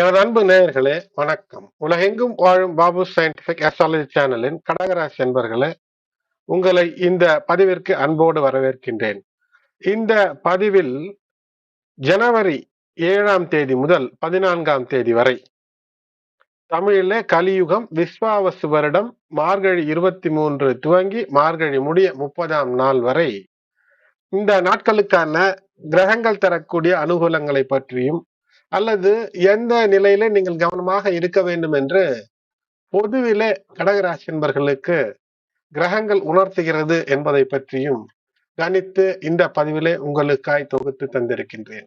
எனது அன்பு நேயர்களே வணக்கம். உலகெங்கும் வாழும் பாபு சயின்டிபிக் அஸ்ட்ராலஜி சேனலின் கடகராசி என்பர்களே உங்களை இந்த பதிவிற்கு அன்போடு வரவேற்கின்றேன். இந்த பதிவில் ஜனவரி ஏழாம் தேதி முதல் பதினான்காம் தேதி வரை தமிழிலே கலியுகம் விஸ்வாவசு வருடம் மார்கழி இருபத்தி மூன்று துவங்கி மார்கழி முடிய முப்பதாம் நாள் வரை இந்த நாட்களுக்கான கிரகங்கள் தரக்கூடிய அனுகூலங்களை பற்றியும் அல்லது எந்த நிலையில நீங்கள் கவனமாக இருக்க வேண்டும் என்று பொதுவிலே கடகராசி என்பர்களுக்கு கிரகங்கள் உணர்த்துகிறது என்பதை பற்றியும் கணித்து இந்த பதிவிலே உங்களுக்காய் தொகுத்து தந்திருக்கின்றேன்.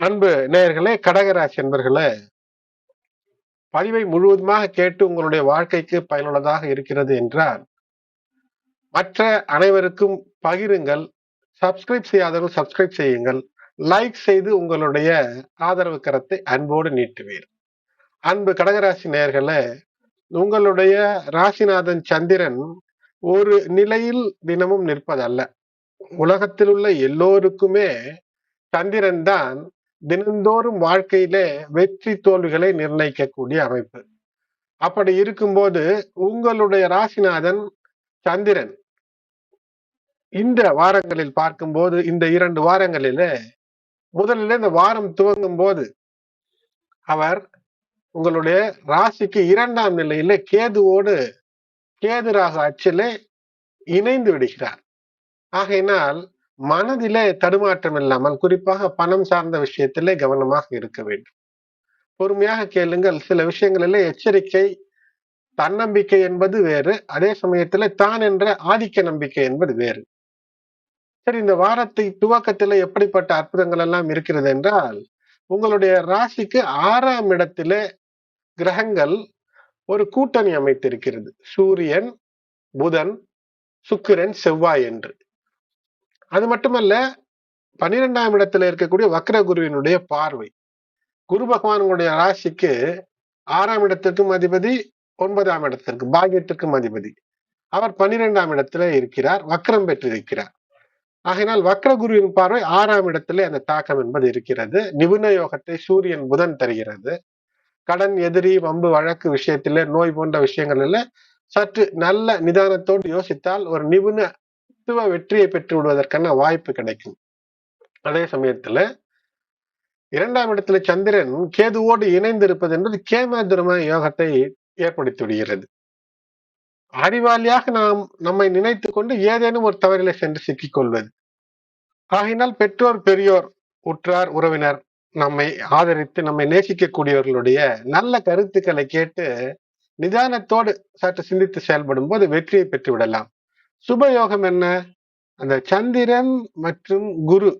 அன்பு நேயர்களே கடகராசி என்பர்களே பதிவை முழுவதுமாக கேட்டு உங்களுடைய வாழ்க்கைக்கு பயனுள்ளதாக இருக்கிறது என்றால் மற்ற அனைவருக்கும் பகிருங்கள் சப்ஸ்கிரைப் செய்யாதவர்கள் சப்ஸ்கிரைப் செய்யுங்கள். லைக் செய்து உங்களுடைய ஆதரவு கரத்தை அன்போடு நீட்டுவீர். அன்பு கடகராசி நேர்களை உங்களுடைய ராசிநாதன் சந்திரன் ஒரு நிலையில் தினமும் நிற்பதல்ல. உலகத்தில் உள்ள எல்லோருக்குமே சந்திரன் தான் தினந்தோறும் வாழ்க்கையிலே வெற்றி தோல்விகளை நிர்ணயிக்கக்கூடிய அமைப்பு. அப்படி இருக்கும்போது உங்களுடைய ராசிநாதன் சந்திரன் இந்த வாரங்களில் பார்க்கும்போது இந்த இரண்டு வாரங்களிலே முதலில் இந்த வாரம் துவங்கும் போது அவர் உங்களுடைய ராசிக்கு இரண்டாம் நிலையில கேதுவோடு கேது ராக அச்சிலே இணைந்து விடுகிறார். ஆகையினால் மனதிலே தடுமாற்றம் இல்லாமல் குறிப்பாக பணம் சார்ந்த விஷயத்திலே கவனமாக இருக்க வேண்டும். பொறுமையாக கேளுங்கள் சில விஷயங்களிலே எச்சரிக்கை தன்னம்பிக்கை என்பது வேறு அதே சமயத்துல தான் என்ற ஆதிக்க நம்பிக்கை என்பது வேறு. சரி இந்த வாரத்தை துவக்கத்துல எப்படிப்பட்ட அற்புதங்கள் எல்லாம் இருக்கிறது என்றால் உங்களுடைய ராசிக்கு ஆறாம் இடத்துல கிரகங்கள் ஒரு கூட்டணி அமைத்திருக்கிறது. சூரியன் புதன் சுக்கிரன் செவ்வாய் என்று. அது மட்டுமல்ல பனிரெண்டாம் இடத்துல இருக்கக்கூடிய வக்ர குருவினுடைய பார்வை. குரு பகவானுடைய ராசிக்கு ஆறாம் இடத்திற்கும் அதிபதி ஒன்பதாம் இடத்திற்கு பாகியத்திற்கும் அதிபதி. அவர் பனிரெண்டாம் இடத்துல இருக்கிறார் வக்ரம் பெற்றிருக்கிறார். ஆகையினால் வக்ரகுருவின் பார்வை ஆறாம் இடத்திலே அந்த தாக்கம் என்பது இருக்கிறது. நிபுண யோகத்தை சூரியன் புதன் தருகிறது. கடன் எதிரி வம்பு வழக்கு விஷயத்திலே நோய் போன்ற விஷயங்களில் சற்று நல்ல நிதானத்தோடு யோசித்தால் ஒரு நிபுணத்துவ வெற்றியை பெற்று விடுவதற்கான வாய்ப்பு கிடைக்கும். அதே சமயத்துல இரண்டாம் இடத்துல சந்திரன் கேதுவோடு இணைந்து இருப்பது என்பது கேமாதுரம யோகத்தை ஏற்படுத்தி விடுகிறது. அறிவாளியாக நாம் நம்மை நினைத்து கொண்டு ஏதேனும் ஒரு தவறில சென்று சிக்கிக் கொள்வது ஆகினால் பெற்றோர் பெரியோர் உற்றார் உறவினர் நம்மை ஆதரித்து நம்மை நேசிக்கக்கூடியவர்களுடைய நல்ல கருத்துக்களை கேட்டு நிதானத்தோடு சற்று சிந்தித்து செயல்படும் போது வெற்றியை பெற்று விடலாம். சுபயோகம் என்ன? அந்த சந்திரன் மற்றும் குரு.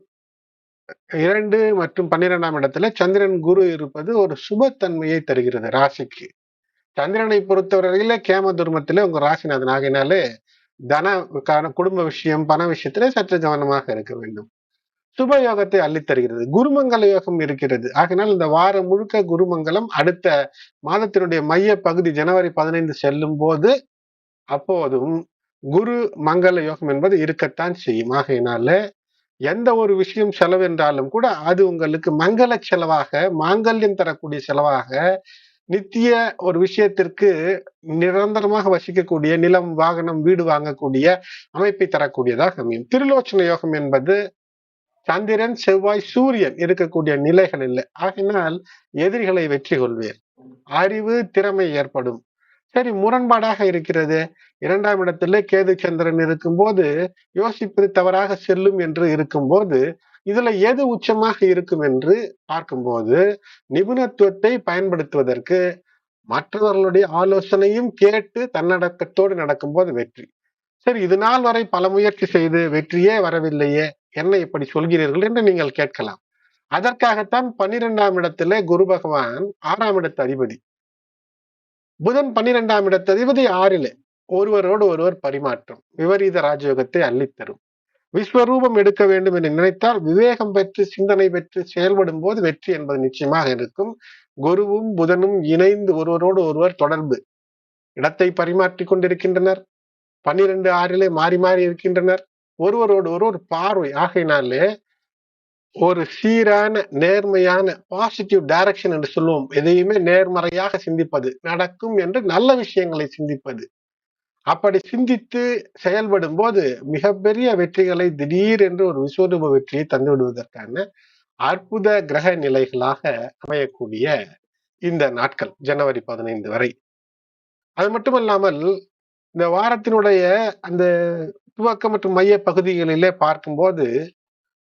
இரண்டு மற்றும் பன்னிரெண்டாம் இடத்துல சந்திரன் குரு இருப்பது ஒரு சுபத்தன்மையை தருகிறது ராசிக்கு. சந்திரனை பொறுத்தவரையில கேம துர்மத்திலே உங்க ராசிநாதன் ஆகினாலே தன குடும்ப விஷயம் பண விஷயத்திலே சற்று கவனமாக இருக்க வேண்டும். சுப யோகத்தை அள்ளித்தருகிறது குருமங்கல யோகம் இருக்கிறது. ஆகினால் இந்த வாரம் முழுக்க குருமங்கலம் அடுத்த மாதத்தினுடைய மைய பகுதி ஜனவரி பதினைந்து செல்லும் போது அப்போதும் குரு மங்கள யோகம் என்பது இருக்கத்தான் செய்யும். ஆகையினால எந்த ஒரு விஷயம் செலவென்றாலும் கூட அது உங்களுக்கு மங்கள செலவாக மாங்கல்யம் தரக்கூடிய செலவாக நித்திய ஒரு விஷயத்திற்கு நிரந்தரமாக வசிக்கக்கூடிய நிலம் வாகனம் வீடு வாங்கக்கூடிய அமைப்பை தரக்கூடியதாக அமையும். திருலோச்சன யோகம் என்பது சந்திரன் செவ்வாய் சூரியன் இருக்கக்கூடிய நிலைகள் இல்லை. ஆகினால் எதிரிகளை வெற்றி கொள்வேன் அறிவு திறமை ஏற்படும். சரி முரண்பாடாக இருக்கிறது. இரண்டாம் இடத்துல கேது சந்திரன் இருக்கும்போது யோசிப்பது தவறாக செல்லும் என்று இருக்கும்போது இதுல எது உச்சமாக இருக்கும் என்று பார்க்கும்போது நிபுணத்துவத்தை பயன்படுத்துவதற்கு மற்றவர்களுடைய ஆலோசனையும் கேட்டு தன்னடக்கத்தோடு நடக்கும்போது வெற்றி. சரி இது நாள் வரை பல முயற்சி செய்து வெற்றியே வரவில்லையே என்ன இப்படி சொல்கிறீர்கள் என்று நீங்கள் கேட்கலாம். அதற்காகத்தான் பன்னிரெண்டாம் இடத்துல குரு பகவான் ஆறாம் இடத்து அதிபதி. புதன் பன்னிரெண்டாம் இடத்து அதிபதி ஆறிலே ஒருவரோடு ஒருவர் பரிமாற்றம் விபரீத ராஜயோகத்தை அள்ளித்தரும். விஸ்வரூபம் எடுக்க வேண்டும் என்று நினைத்தால் விவேகம் பெற்று சிந்தனை பெற்று செயல்படும் போது வெற்றி என்பது நிச்சயமாக இருக்கும். குருவும் புதனும் இணைந்து ஒருவரோடு ஒருவர் தொடர்பு. இடத்தை பரிமாற்றி கொண்டிருக்கின்றனர். பன்னிரண்டு ஆறிலே மாறி மாறி இருக்கின்றனர். ஒருவரோடு ஒருவர் பார்வை. ஆகையினாலே ஒரு சீரான நேர்மையான பாசிட்டிவ் டைரக்ஷன் என்று சொல்லுவோம். எதையுமே நேர்மறையாக சிந்திப்பது நடக்கும் என்று நல்ல விஷயங்களை சிந்திப்பது. அப்படி சிந்தித்து செயல்படும் போது மிகப்பெரிய வெற்றிகளை திடீர் என்று ஒரு விஸ்வரூப வெற்றியை தந்துவிடுவதற்கான அற்புத கிரக நிலைகளாக அமையக்கூடிய இந்த நாட்கள் ஜனவரி பதினைந்து வரை. அது மட்டுமல்லாமல் இந்த வாரத்தினுடைய அந்த துவக்க மற்றும் மைய பகுதிகளிலே பார்க்கும்போது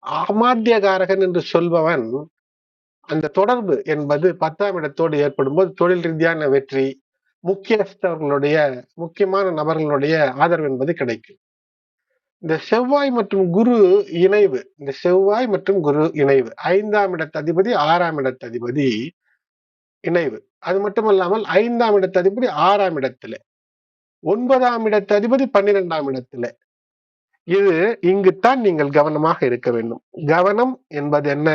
அமாத்தியகாரகன் என்று சொல்பவன் அந்த தொடர்பு என்பது பத்தாம் இடத்தோடு ஏற்படும் போது தொழில் ரீதியான வெற்றி முக்கியஸ்தவர்களுடைய முக்கியமான நபர்களுடைய ஆதரவு என்பது கிடைக்கும். இந்த செவ்வாய் மற்றும் குரு இணைவு இந்த செவ்வாய் மற்றும் குரு இணைவு ஐந்தாம் இடத்ததிபதி ஆறாம் இடத்ததிபதி இணைவு. அது மட்டுமல்லாமல் ஐந்தாம் இடத்ததிபதி ஆறாம் இடத்துல. ஒன்பதாம் இடத்ததிபதி பன்னிரெண்டாம் இடத்துல. இது இங்குத்தான் நீங்கள் கவனமாக இருக்க வேண்டும். கவனம் என்பது என்ன?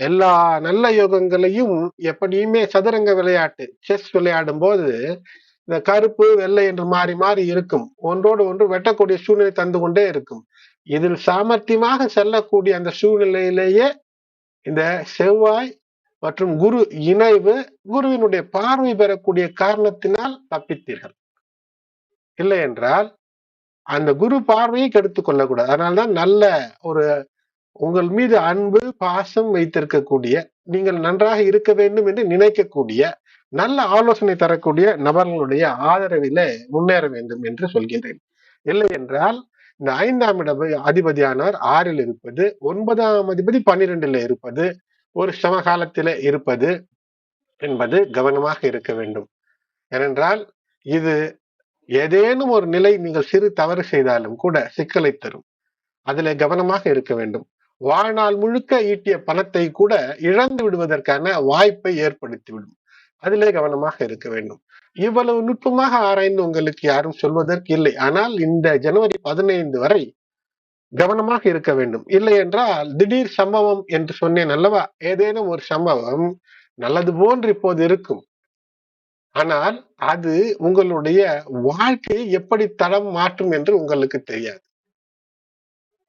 எல்லா நல்ல யோகங்களையும் எப்படியுமே சதுரங்க விளையாட்டு செஸ் விளையாடும் போது இந்த கருப்பு வெள்ளை என்று மாறி மாறி இருக்கும். ஒன்றோடு ஒன்று வெட்டக்கூடிய சூழ்நிலை தந்து கொண்டே இருக்கும். இதில் சாமர்த்தியமாக செல்லக்கூடிய அந்த சூழ்நிலையிலேயே இந்த செவ்வாய் மற்றும் குரு இணைவு குருவினுடைய பார்வை பெறக்கூடிய காரணத்தினால் தப்பித்தீர்கள். இல்லை என்றால் அந்த குரு பார்வையை கெடுத்துக் கொள்ளக்கூடாது. அதனால்தான் நல்ல ஒரு உங்கள் மீது அன்பு பாசம் வைத்திருக்கக்கூடிய நீங்கள் நன்றாக இருக்க வேண்டும் என்று நினைக்கக்கூடிய நல்ல ஆலோசனை தரக்கூடிய நபர்களுடைய ஆதரவில முன்னேற வேண்டும் என்று சொல்கிறேன் இல்லை என்றால் இந்த ஐந்தாம் இட அதிபதியானவர் ஆறில் இருப்பது ஒன்பதாம் அதிபதி பன்னிரெண்டுல இருப்பது ஒரு சமகாலத்தில இருப்பது என்பது கவனமாக இருக்க வேண்டும். ஏனென்றால் இது ஏதேனும் ஒரு நிலை நீங்கள் சிறு தவறு செய்தாலும் கூட சிக்கலை தரும். அதில் கவனமாக இருக்க வேண்டும். வாழ்நாள் முழுக்க ஈட்டிய பணத்தை கூட இழந்து விடுவதற்கான வாய்ப்பை ஏற்படுத்திவிடும். அதிலே கவனமாக இருக்க வேண்டும். இவ்வளவு நுட்பமாக ஆராய்ந்து உங்களுக்கு யாரும் சொல்வதற்கு இல்லை. ஆனால் இந்த ஜனவரி பதினைந்து வரை கவனமாக இருக்க வேண்டும். இல்லை என்றால் திடீர் சம்பவம் என்று சொன்னேன் அல்லவா? ஏதேனும் ஒரு சம்பவம் நல்லது போன்று இப்போது இருக்கும். ஆனால் அது உங்களுடைய வாழ்க்கையை எப்படி தடம் மாற்றும் என்று உங்களுக்கு தெரியாது.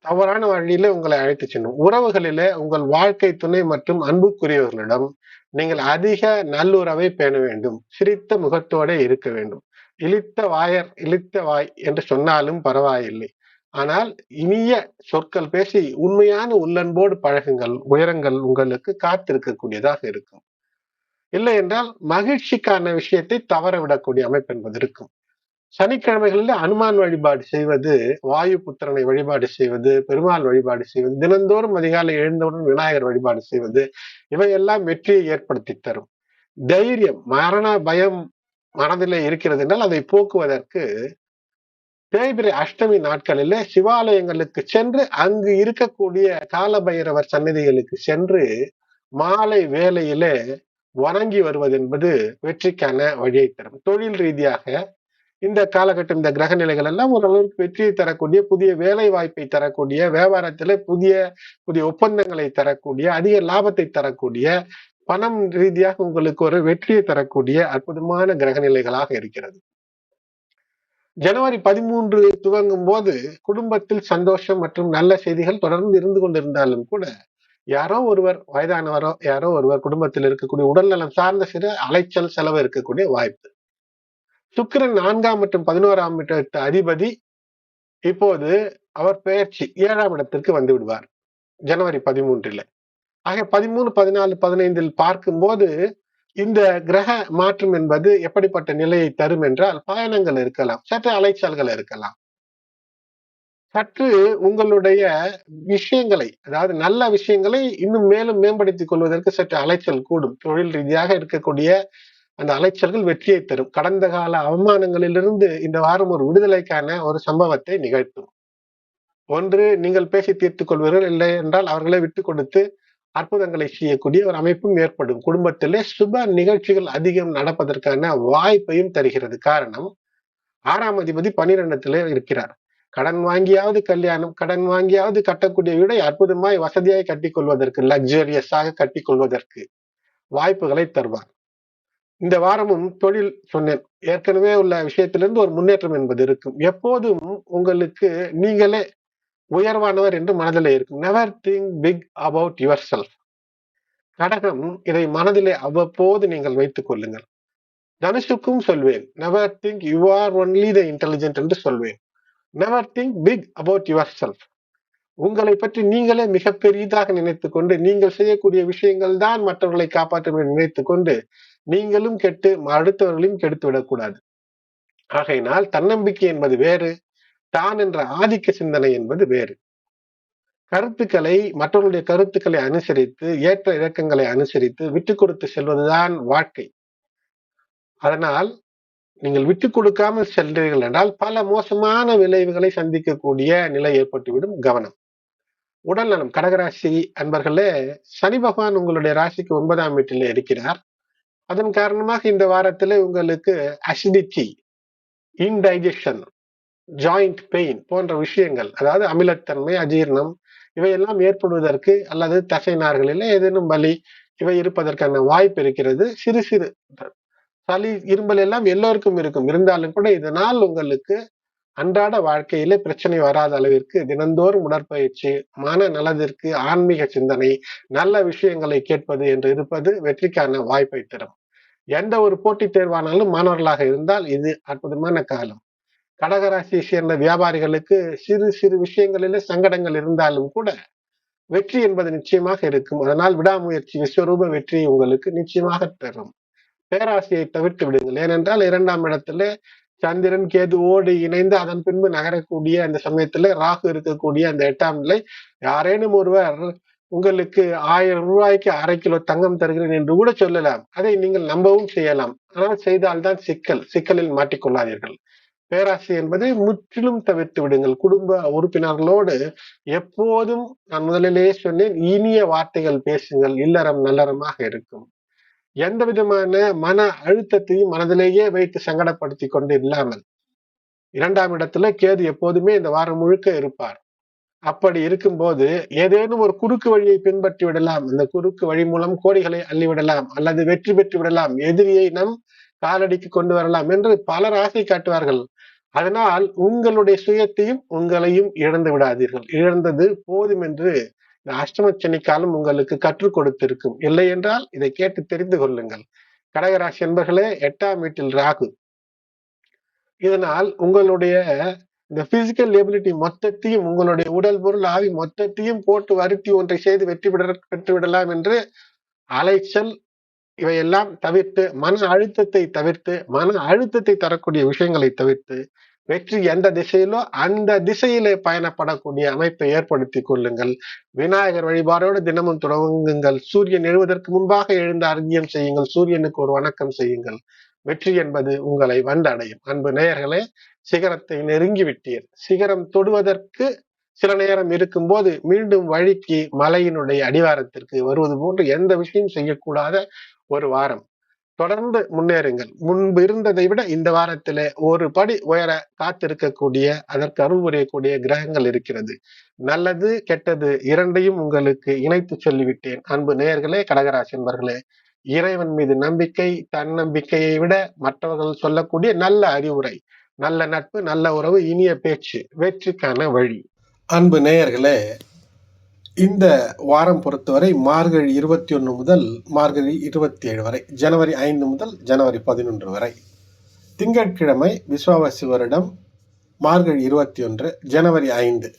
தவறான வழியில உங்களை அழைத்து செல்லும். உறவுகளில உங்கள் வாழ்க்கை துணை மற்றும் அன்புக்குரியவர்களிடம் நீங்கள் அதிக நல்லுறவை பேண வேண்டும். சிரித்த முகத்தோட இருக்க வேண்டும். இழித்த வாயர் இழித்த வாய் என்று சொன்னாலும் பரவாயில்லை. ஆனால் இனிய சொற்கள் பேசி உண்மையான உள்ளன்போடு பழகுங்கள். உயரங்கள் உங்களுக்கு காத்திருக்கக்கூடியதாக இருக்கும். இல்லை என்றால் மகிழ்ச்சிக்கான விஷயத்தை தவற விடக்கூடிய அமைப்பு என்பது இருக்கும். சனிக்கிழமைகளில் அனுமான் வழிபாடு செய்வது வாயு புத்திரனை வழிபாடு செய்வது பெருமாள் வழிபாடு செய்வது தினந்தோறும் அதிகாலை எழுந்தவுடன் விநாயகர் வழிபாடு செய்வது இவையெல்லாம் வெற்றியை ஏற்படுத்தி தரும். தைரியம் மரண பயம் மனதிலே இருக்கிறது என்றால் அதை போக்குவதற்கு தேய்பிரை அஷ்டமி நாட்களிலே சிவாலயங்களுக்கு சென்று அங்கு இருக்கக்கூடிய காலபைரவர் சன்னதிகளுக்கு சென்று மாலை வேலையிலே வணங்கி வருவது என்பது வெற்றிக்கான வழியை தரும். தொழில் ரீதியாக இந்த காலகட்டம் இந்த கிரக நிலைகள் எல்லாம் ஓரளவுக்கு வெற்றியை தரக்கூடிய புதிய வேலை வாய்ப்பை தரக்கூடிய வியாபாரத்துல புதிய புதிய ஒப்பந்தங்களை தரக்கூடிய அதிக லாபத்தை தரக்கூடிய பணம் ரீதியாக உங்களுக்கு ஒரு வெற்றியை தரக்கூடிய அற்புதமான கிரக நிலைகளாக இருக்கிறது. ஜனவரி பதிமூன்று துவங்கும் போது குடும்பத்தில் சந்தோஷம் மற்றும் நல்ல செய்திகள் தொடர்ந்து இருந்து கொண்டிருந்தாலும் கூட யாரோ ஒருவர் வயதானவரோ யாரோ ஒருவர் குடும்பத்தில் இருக்கக்கூடிய உடல்நலம் சார்ந்த சிறு அலைச்சல் செலவு இருக்கக்கூடிய வாய்ப்பு. சுக்கிரன் நான்காம் மற்றும் பதினோராம் இடத்து அதிபதி. இப்போது அவர் பெயர்ச்சி ஏழாம் இடத்திற்கு வந்து விடுவார். ஜனவரி பதிமூன்றில். ஆக பதிமூணு பதினாலு பதினைந்தில் பார்க்கும்போது இந்த கிரக மாற்றம் என்பது எப்படிப்பட்ட நிலையை தரும் என்றால் பயணங்கள் இருக்கலாம் சற்று அலைச்சல்கள் இருக்கலாம். சற்று உங்களுடைய விஷயங்களை அதாவது நல்ல விஷயங்களை இன்னும் மேலும் மேம்படுத்திக் கொள்வதற்கு சற்று அலைச்சல் கூடும். தொழில் ரீதியாக இருக்கக்கூடிய அந்த அலைச்சல்கள் வெற்றியை தரும். கடந்த கால அவமானங்களிலிருந்து இந்த வாரம் ஒரு விடுதலைக்கான ஒரு சம்பவத்தை நிகழ்த்தும். ஒன்று நீங்கள் பேசி தீர்த்துக் கொள்வீர்கள் இல்லை என்றால் அவர்களை விட்டு கொடுத்து அற்புதங்களை செய்யக்கூடிய ஒரு அமைப்பும் ஏற்படும். குடும்பத்திலே சுப நிகழ்ச்சிகள் அதிகம் நடப்பதற்கான வாய்ப்பையும் தருகிறது. காரணம் ஆறாம் அதிபதி பனிரெண்டத்திலே இருக்கிறார். கடன் வாங்கியாவது கல்யாணம் கடன் வாங்கியாவது கட்டக்கூடிய வீடை அற்புதமாய் வசதியாய் கட்டிக்கொள்வதற்கு லக்ஸரியஸாக கட்டிக்கொள்வதற்கு வாய்ப்புகளை தருவார். இந்த வாரமும் தொழில் சொன்னேன். ஏற்கனவே உள்ள விஷயத்திலிருந்து ஒரு முன்னேற்றம் என்பது இருக்கும். எப்போதும் உங்களுக்கு நீங்களே உயர்வானவர் என்று மனதில் இருக்கும். Never think big about yourself கடகம் இதை மனதிலே அவ்வப்போது நீங்கள் வைத்துக் கொள்ளுங்கள். தனுஷுக்கும் சொல்வேன் never think you are only the intelligent என்று சொல்வேன். Never think big about yourself உங்களை பற்றி நீங்களே மிக பெரிதாக நினைத்துக் கொண்டு நீங்கள் செய்யக்கூடிய விஷயங்கள் தான் மற்றவர்களை காப்பாற்றும் என்று கொண்டு நீங்களும் கெட்டு அடுத்தவர்களையும் கெடுத்து விடக்கூடாது. ஆகையினால் தன்னம்பிக்கை என்பது வேறு தான் என்ற ஆதிக்க சிந்தனை என்பது வேறு. கருத்துக்களை மற்றவர்களுடைய கருத்துக்களை அனுசரித்து ஏற்ற இறக்கங்களை அனுசரித்து விட்டு கொடுத்து செல்வதுதான் வாழ்க்கை. அதனால் நீங்கள் விட்டு கொடுக்காமல் செல்றீர்கள் என்றால் பல மோசமான விளைவுகளை சந்திக்கக்கூடிய நிலை ஏற்பட்டுவிடும் கவனம். உடல் நலம். கடகராசி அன்பர்களே சனி பகவான் உங்களுடைய ராசிக்கு ஒன்பதாம் வீட்டில் இருக்கிறார். அதன் காரணமாக இந்த வாரத்தில் உங்களுக்கு அசிடிட்டி இன்டைஜஷன் ஜாயிண்ட் பெயின் போன்ற விஷயங்கள் அதாவது அமிலத்தன்மை அஜீர்ணம் இவையெல்லாம் ஏற்படுவதற்கு அல்லது தசை நார்களில் ஏதேனும் வலி இவை இருப்பதற்கான வாய்ப்பு இருக்கிறது. சிறு சிறு சளி இரும்பல் எல்லாம் எல்லோருக்கும் இருக்கும். இருந்தாலும் கூட இதனால் உங்களுக்கு அன்றாட வாழ்க்கையில பிரச்சனை வராத அளவிற்கு தினந்தோறும் உடற்பயிற்சி மன நலத்திற்கு ஆன்மீக சிந்தனை நல்ல விஷயங்களை கேட்பது என்று இருப்பது வெற்றிக்கான வாய்ப்பை தரும். எந்த ஒரு போட்டித் தேர்வானாலும் மாணவர்களாக இருந்தால் இது அற்புதமான காலம். கடகராசியை சேர்ந்த வியாபாரிகளுக்கு சிறு சிறு விஷயங்களிலே சங்கடங்கள் இருந்தாலும் கூட வெற்றி என்பது நிச்சயமாக இருக்கும். அதனால் விடாமுயற்சி விஸ்வரூப வெற்றி உங்களுக்கு நிச்சயமாக தரும். பேராசையை தவிர்த்து விடுங்கள். ஏனென்றால் இரண்டாம் இடத்துல சந்திரன் கேதுவோடு இணைந்து அதன் பின்பு நகரக்கூடிய அந்த சமயத்துல ராகு இருக்கக்கூடிய அந்த எட்டாம் நிலை யாரேனும் ஒருவர் உங்களுக்கு ஆயிரம் ரூபாய்க்கு அரை கிலோ தங்கம் தருகிறேன் என்று கூட சொல்லலாம். அதை நீங்கள் நம்பவும் செய்யலாம். ஆனால் செய்தால்தான் சிக்கல் சிக்கலில் மாட்டிக்கொள்ளாதீர்கள். பேராசை என்பதை முற்றிலும் தவிர்த்து விடுங்கள். குடும்ப உறுப்பினர்களோடு எப்போதும் நான் முதலிலேயே சொன்னேன் இனிய வார்த்தைகள் பேசுங்கள். இல்லறம் நல்லறமாக இருக்கும். எந்த விதமான மன அழுத்தத்தையும் மனதிலேயே வைத்து சங்கடப்படுத்தி கொண்டு இல்லாமல். இரண்டாம் இடத்துல கேது எப்போதுமே இந்த வாரம் முழுக்க இருப்பார். அப்படி இருக்கும்போது ஏதேனும் ஒரு குறுக்கு வழியை பின்பற்றி விடலாம். அந்த குறுக்கு வழி மூலம் கோடிகளை அள்ளிவிடலாம் அல்லது வெற்றி பெற்று விடலாம். எதிரியை நம் காலடிக்கு கொண்டு வரலாம் என்று பலர் ஆசை காட்டுவார்கள். அதனால் உங்களுடைய சுயத்தையும் உங்களையும் இழந்து விடாதீர்கள். இழந்தது போதும் என்று அஷ்டம சனி காலம் உங்களுக்கு கற்றுக் கொடுத்திருக்கும். இல்லை என்றால் இதை கேட்டு தெரிந்து கொள்ளுங்கள். கடகராசி என்பர்களே எட்டாம் வீட்டில் ராகு. இதனால் உங்களுடைய இந்த பிசிக்கல் எபிலிட்டி மொத்தத்தையும் உங்களுடைய உடல் பொருள் ஆவி மொத்தத்தையும் போட்டு வருத்தி ஒன்றை செய்து வெற்றி விட பெற்று விடலாம் என்று அலைச்சல் இவையெல்லாம் தவிர்த்து மன அழுத்தத்தை தவிர்த்து மன அழுத்தத்தை தரக்கூடிய விஷயங்களை தவிர்த்து வெற்றி எந்த திசையிலோ அந்த திசையிலே பயணப்படக்கூடிய அமைப்பை ஏற்படுத்தி கொள்ளுங்கள். விநாயகர் வழிபாடோடு தினமும் தொடங்குங்கள் சூரியன் எழுவதற்கு முன்பாக எழுந்து அர்க்கியம் செய்யுங்கள். சூரியனுக்கு ஒரு வணக்கம் செய்யுங்கள். வெற்றி என்பது உங்களை வந்தடையும். அன்பு நேயர்களே சிகரத்தை நெருங்கி விட்டீர் சிகரம் தொடுவதற்கு சில நேரம் இருக்கும்போது மீண்டும் வழிக்கு மலையினுடைய அடிவாரத்திற்கு வருவது போன்று எந்த விஷயம் செய்யக்கூடாத ஒரு வாரம். தொடர்ந்து முன்னேறுங்கள். முன்பு இருந்ததை விட இந்த வாரத்திலே ஒரு படி உயர காத்திருக்கக்கூடிய அதற்கு அருள் புரியக்கூடிய கிரகங்கள் இருக்கிறது. நல்லது கெட்டது இரண்டையும் உங்களுக்கு இணைத்து சொல்லிவிட்டேன். அன்பு நேயர்களே கடகராசி என்பர்களே இறைவன் மீது நம்பிக்கை தன்னம்பிக்கையை விட மற்றவர்கள் சொல்லக்கூடிய நல்ல அறிவுரை நல்ல நட்பு நல்ல உறவு இனிய பேச்சு வெற்றிக்கான வழி. அன்பு நேயர்களே இந்த வாரம் பொறுத்தவரை மார்கழி இருபத்தி ஒன்று முதல் மார்கழி இருபத்தி ஏழு வரை ஜனவரி ஐந்து முதல் ஜனவரி பதினொன்று வரை. திங்கட்கிழமை விஸ்வாவசி வருடம் மார்கழி இருபத்தி ஒன்று ஜனவரி ஐந்து.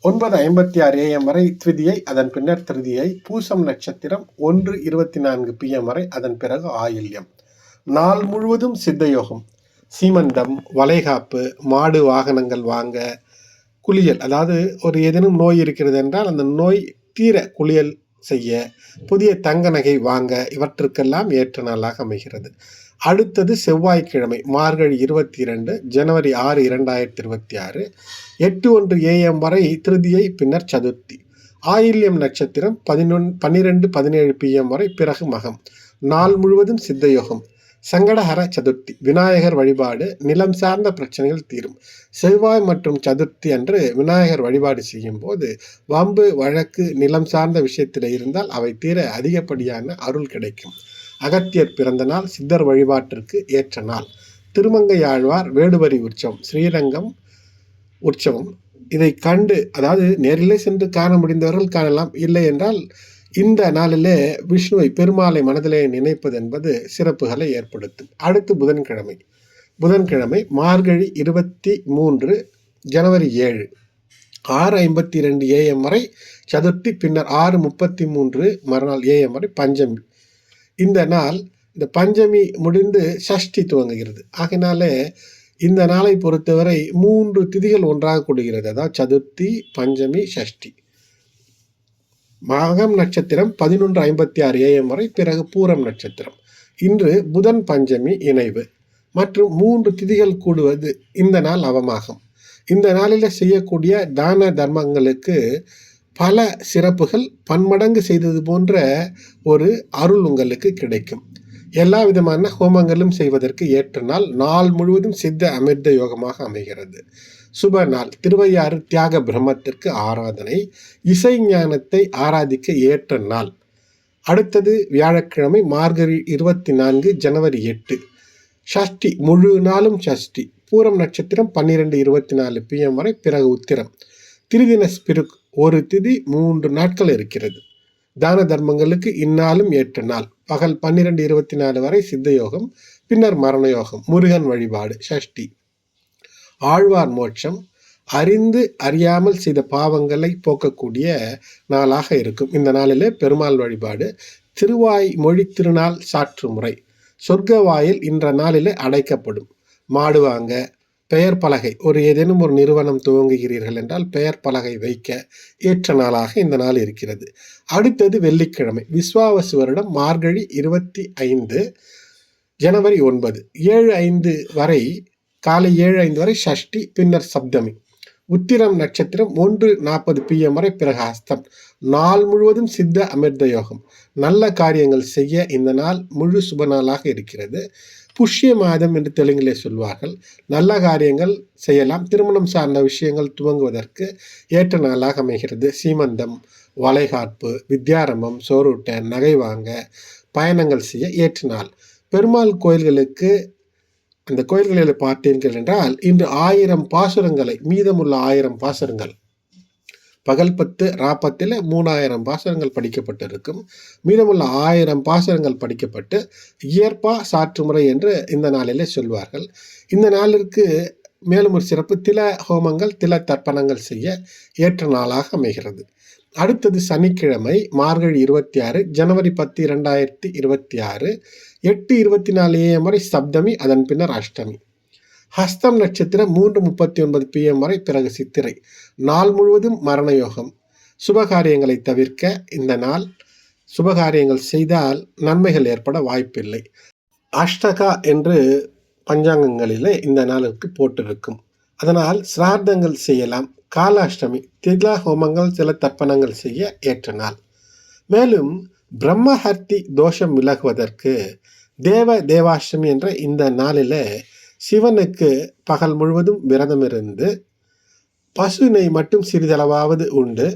ஒன்பது ஐம்பத்தி ஆறு ஏஎம் வரை திருதியை அதன் பின்னர் திருதியை பூசம் நட்சத்திரம் ஒன்று இருபத்தி நான்கு பிஎம் வரை அதன் பிறகு ஆயில்யம். நாள் முழுவதும் சித்தயோகம். சீமந்தம் வளைகாப்பு மாடு வாகனங்கள் வாங்க குளியல். அதாவது ஒரு ஏதேனும் நோய் இருக்கிறது என்றால் அந்த நோய் தீர குளியல் செய்ய புதிய தங்க நகை வாங்க இவற்றுக்கெல்லாம் ஏற்ற நாளாக அமைகிறது. அடுத்தது செவ்வாய்க்கிழமை மார்கழி இருபத்தி இரண்டு ஜனவரி ஆறு இரண்டாயிரத்தி இருபத்தி ஆறு எட்டு ஒன்று ஏஎம் வரை திருதியை பின்னர் சதுர்த்தி. ஆயில்யம் நட்சத்திரம் பதினொன் பன்னிரெண்டு பதினேழு பிஎம் வரை பிறகு மகம். நாள் முழுவதும் சித்தயோகம். சங்கடஹர சதுர்த்தி விநாயகர் வழிபாடு நிலம் சார்ந்த பிரச்சனைகள் தீரும். செவ்வாய் மற்றும் சதுர்த்தி அன்று விநாயகர் வழிபாடு செய்யும் போது வம்பு வழக்கு நிலம் சார்ந்த விஷயத்தில் இருந்தால் அவை தீர அதிகப்படியான அருள் கிடைக்கும். அகத்தியர் பிறந்த நாள் சித்தர் வழிபாட்டிற்கு ஏற்ற நாள். திருமங்கையாழ்வார் வேடுவரி உற்சவம் ஸ்ரீரங்கம் உற்சவம். இதை கண்டு அதாவது நேரிலே சென்று காண முடிந்தவர்கள் காணலாம். இல்லை என்றால் இந்த நாளிலே விஷ்ணுவை பெருமாளை மனதிலே நினைப்பது என்பது சிறப்புகளை ஏற்படுத்தும். அடுத்து புதன்கிழமை. புதன்கிழமை மார்கழி இருபத்தி மூன்று ஜனவரி ஏழு. ஆறு ஐம்பத்தி ரெண்டு ஏஎம் வரை சதுர்த்தி பின்னர் ஆறு முப்பத்தி மூன்று மறுநாள் ஏஎம் வரை பஞ்சமி. இந்த நாள் இந்த பஞ்சமி முடிந்து சஷ்டி துவங்குகிறது. ஆகினாலே இந்த நாளை பொறுத்தவரை மூன்று திதிகள் ஒன்றாக கூடுகிறது. அதாவது சதுர்த்தி பஞ்சமி சஷ்டி. மகம் நட்சத்திரம் பதினொன்று ஐம்பத்தி ஆறு ஏஎம் வரை பிறகு பூரம் நட்சத்திரம். இன்று புதன் பஞ்சமி இணைவு. மற்றும் மூன்று திதிகள் கூடுவது இந்த நாள் அவமாகும். இந்த நாளில் செய்யக்கூடிய தான தர்மங்களுக்கு பல சிறப்புகள் பன்மடங்கு செய்தது போன்ற ஒரு அருள் உங்களுக்கு கிடைக்கும். எல்லா விதமான ஹோமங்களும் செய்வதற்கு ஏற்ற நாள் நாள் முழுவதும் சித்த அமிர்த யோகமாக அமைகிறது. சுப நாள். திருவையாறு தியாக பிரம்மத்திற்கு ஆராதனை. இசை ஞானத்தை ஆராதிக்க ஏற்ற நாள். அடுத்தது வியாழக்கிழமை மார்கழி இருபத்தி நான்கு ஜனவரி எட்டு. ஷஷ்டி முழு நாளும் ஷஷ்டி. பூரம் நட்சத்திரம் பன்னிரெண்டு இருபத்தி நாலு பிஎம் வரை பிறகு உத்திரம். திருதின ஸ்பிருக் ஒரு திதி மூன்று நாட்கள் இருக்கிறது. தான தர்மங்களுக்கு இந்நாளும் ஏற்ற நாள். பகல் பன்னிரெண்டு இருபத்தி நாலு வரை சித்த யோகம் பின்னர் மரண யோகம் முருகன் வழிபாடு ஷஷ்டி. ஆழ்வார் மோட்சம் அறிந்து அறியாமல் செய்த பாவங்களை போக்கக்கூடிய நாளாக இருக்கும். இந்த நாளிலே பெருமாள் வழிபாடு திருவாய் மொழி திருநாள் சாற்று முறை சொர்க்க வாயில் இன்ற நாளிலே அடைக்கப்படும். மாடு வாங்க பெயர் பலகை ஒரு ஏதேனும் ஒரு நிறுவனம் துவங்குகிறீர்கள் என்றால் பெயர் பலகை வைக்க ஏற்ற நாளாக இந்த நாள் இருக்கிறது. அடுத்தது வெள்ளிக்கிழமை விஸ்வாவசு வருடம் மார்கழி இருபத்தி ஐந்து ஜனவரி ஒன்பது ஏழு ஐந்து வரை காலை ஏழு ஐந்து வரை ஷஷ்டி பின்னர் சப்தமி. உத்திரம் நட்சத்திரம் ஒன்று நாற்பது பிஎம் வரை பிறகு அஸ்தம் நாள் முழுவதும் சித்த அமிர்த யோகம். நல்ல காரியங்கள் செய்ய இந்த நாள் முழு சுப நாளாக இருக்கிறது. புஷ்ய மாதம் என்று தெலுங்கிலே சொல்வார்கள். நல்ல காரியங்கள் செய்யலாம். திருமணம் சார்ந்த விஷயங்கள் துவங்குவதற்கு ஏற்ற நாளாக அமைகிறது. சீமந்தம் வளைகாப்பு வித்யாரம்பம் சோறுட்ட நகை வாங்க பயணங்கள் செய்ய ஏற்ற நாள். பெருமாள் கோயில்களுக்கு அந்த கோயில்களில் பார்த்தீர்கள் என்றால் இன்று ஆயிரம் பாசுரங்களை மீதமுள்ள ஆயிரம் பாசுரங்கள் பகல் பத்து ராப்பத்தில் மூணாயிரம் பாசுரங்கள் படிக்கப்பட்டிருக்கும். மீதமுள்ள ஆயிரம் பாசுரங்கள் படிக்கப்பட்டு இயற்பா சாற்றுமுறை என்று இந்த நாளிலே சொல்வார்கள். இந்த நாளிற்கு மேலும் ஒரு சிறப்பு தில ஹோமங்கள் தில தர்ப்பணங்கள் செய்ய ஏற்ற நாளாக அமைகிறது. அடுத்தது சனிக்கிழமை மார்கழி இருபத்தி ஆறு ஜனவரி பத்து இரண்டாயிரத்தி இருபத்தி ஆறு எட்டு இருபத்தி நாலு ஏஎம் வரை சப்தமி அதன் பின்னர் அஷ்டமி. ஹஸ்தம் நட்சத்திரம் மூன்று முப்பத்தி ஒன்பது பிஎம் வரை பிறகு சித்திரை. நாள் முழுவதும் மரண யோகம் சுபகாரியங்களை தவிர்க்க இந்த நாள் சுபகாரியங்கள் செய்தால் நன்மைகள் ஏற்பட வாய்ப்பில்லை. அஷ்டகா என்று பஞ்சாங்கங்களிலே இந்த நாளுக்கு போட்டிருக்கும். அதனால் சிரார்த்தங்கள் செய்யலாம். காலாஷ்டமி திலா ஹோமங்கள் சில தர்ப்பணங்கள் செய்ய ஏற்ற நாள். மேலும் பிரம்மஹர்த்தி தோஷம் விலகுவதற்கு தேவ தேவாஷ்டமி என்ற இந்த நாளில் சிவனுக்கு பகல் முழுவதும் விரதம் இருந்து பசுனை மட்டும் சிறிதளவாவது உண்டு.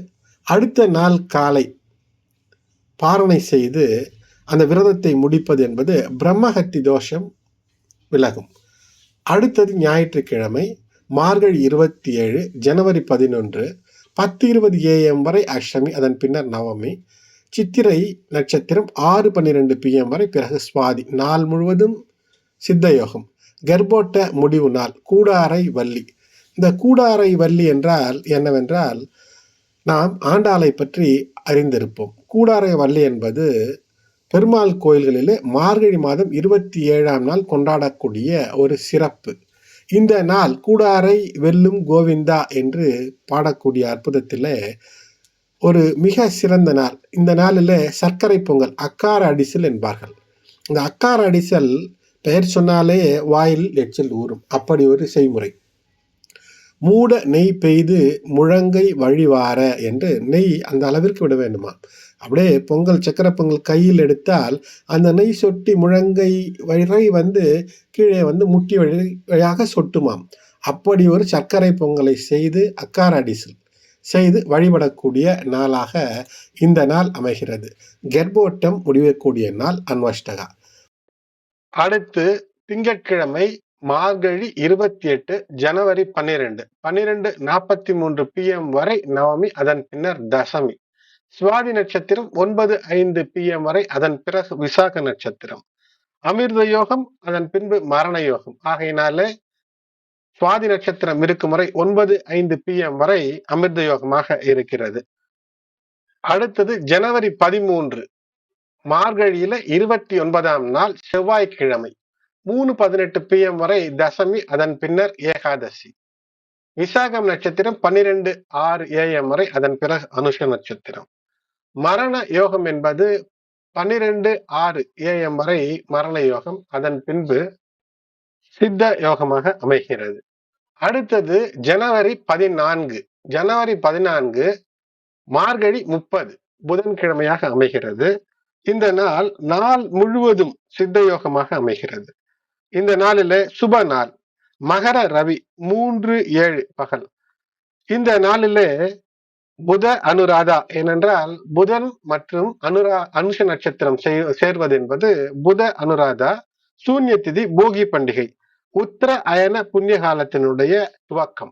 அடுத்த நாள் காலை பாரணை செய்து அந்த விரதத்தை முடிப்பது என்பது பிரம்மஹத்தி தோஷம் விலகும். அடுத்தது ஞாயிற்றுக்கிழமை மார்கழி இருபத்தி ஏழு ஜனவரி பதினொன்று பத்து இருபது ஏஎம் வரை அஷ்டமி அதன் பின்னர் நவமி சித்திரை நட்சத்திரம் ஆறு பன்னிரெண்டு பிஎம் வரை பிறகு சுவாதி. நாள் முழுவதும் சித்தயோகம். கர்ப்போட்ட முடிவு நாள் கூடாரை வள்ளி. இந்த கூடாரை வள்ளி என்றால் என்னவென்றால் நாம் ஆண்டாளை பற்றி அறிந்திருப்போம். கூடாரை வள்ளி என்பது பெருமாள் கோயில்களிலே மார்கழி மாதம் இருபத்தி ஏழாம் நாள் கொண்டாடக்கூடிய ஒரு சிறப்பு. இந்த நாள் கூடாரை வெல்லும் கோவிந்தா என்று பாடக்கூடிய அற்புதத்தில் ஒரு மிக சிறந்த நாள். இந்த நாளில் சர்க்கரை பொங்கல் அக்கார அடிசல் என்பார்கள். இந்த அக்கார அடிசல் பெயர் சொன்னாலே வாயில் எச்சில் ஊறும். அப்படி ஒரு செய்முறை. மூட நெய் பெய்து முழங்கை வழிவார என்று நெய் அந்த அளவிற்கு விட வேண்டுமா அப்படியே பொங்கல் சக்கரை பொங்கல் கையில் எடுத்தால் அந்த நெய் சொட்டி முழங்கை வழி வந்து கீழே வந்து முட்டி வழி வழியாக சொட்டுமாம். அப்படி ஒரு சர்க்கரை பொங்கலை செய்து அக்கார அடிசல். செய்து வழிபடக்கூடிய நாளாக இந்த நாள் அமைகிறது. கர்ப்போட்டம் முடியக்கூடிய நாள் அன்வஷ்டகா. அடுத்து திங்கட்கிழமை மார்கழி இருபத்தி எட்டு ஜனவரி பன்னிரெண்டு. பன்னிரெண்டு நாற்பத்தி மூன்று பிஎம் வரை நவமி அதன் பின்னர் தசமி. சுவாதி நட்சத்திரம் ஒன்பது ஐந்து பிஎம் வரை அதன் பிறகு விசாக நட்சத்திரம். அமிர்த யோகம் அதன் பின்பு மரண யோகம். ஆகையினாலே சுவாதி நட்சத்திரம் இருக்கும் வரை ஒன்பது ஐந்து பி எம் வரை அமிர்த யோகமாக இருக்கிறது. அடுத்தது ஜனவரி பதிமூன்று மார்கழியில இருபத்தி ஒன்பதாம் நாள் செவ்வாய்க்கிழமை மூணு பதினெட்டு பி எம் வரை தசமி அதன் பின்னர் ஏகாதசி. விசாகம் நட்சத்திரம் பன்னிரெண்டு ஆறு ஏஎம் வரை அதன் பிறகு அனுஷ நட்சத்திரம். மரண யோகம் என்பது பன்னிரெண்டு ஆறு ஏஎம் வரை மரண யோகம் அதன் பின்பு சித்த யோகமாக அமைகிறது. அடுத்தது ஜனவரி பதினான்கு. ஜனவரி பதினான்கு மார்கழி முப்பது புதன்கிழமையாக அமைகிறது. இந்த நாள் நாள் முழுவதும் சித்த யோகமாக அமைகிறது. இந்த நாளில சுப நாள் மகர ரவி மூன்று ஏழு பகல். இந்த நாளிலே புத அனுராதா ஏனென்றால் புதன் மற்றும் அனுரா அனுஷ நட்சத்திரம் சேர்வது என்பது புத அனுராதா சூன்ய திதி போகி பண்டிகை. உத்தர அயன புண்ணிய காலத்தினுடைய துவக்கம்.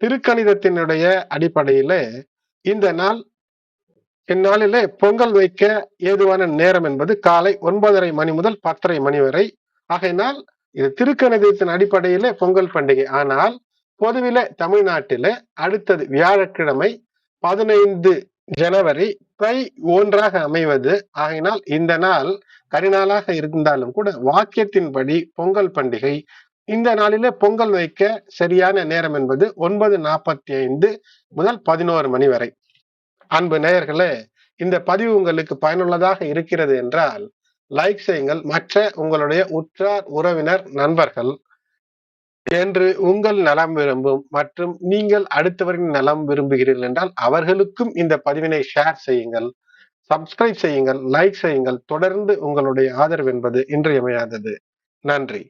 திருக்கணிதத்தினுடைய அடிப்படையில இந்த நாள் இந்நாளிலே பொங்கல் வைக்க ஏதுவான நேரம் என்பது காலை ஒன்பதரை மணி முதல் பத்தரை மணி வரை. ஆகையினால் இது திருக்கணிதத்தின் அடிப்படையிலே பொங்கல் பண்டிகை. ஆனால் பொதுவில தமிழ்நாட்டில அடுத்தது வியாழக்கிழமை பதினைந்து ஜனவரி தை ஒன்றாக அமைவது. ஆகினால் இந்த நாள் கரிநாளாக இருந்தாலும் கூட வாக்கியத்தின்படி பொங்கல் பண்டிகை. இந்த நாளிலே பொங்கல் வைக்க சரியான நேரம் என்பது ஒன்பது நாற்பத்தி ஐந்து முதல் பதினோரு மணி வரை. அன்பு நேயர்களே இந்த பதிவு உங்களுக்கு பயனுள்ளதாக இருக்கிறது என்றால் லைக் செய்யுங்கள். மற்ற உங்களுடைய உற்றார் உறவினர் நண்பர்கள் என்று உங்கள் நலம் விரும்பும் மற்றும் நீங்கள் அடுத்தவரின் நலம் விரும்புகிறீர்கள் என்றால் அவர்களுக்கும் இந்த பதிவினை ஷேர் செய்யுங்கள் சப்ஸ்கிரைப் செய்யுங்கள் லைக் செய்யுங்கள். தொடர்ந்து உங்களுடைய ஆதரவு என்பது இன்றியமையாதது. நன்றி.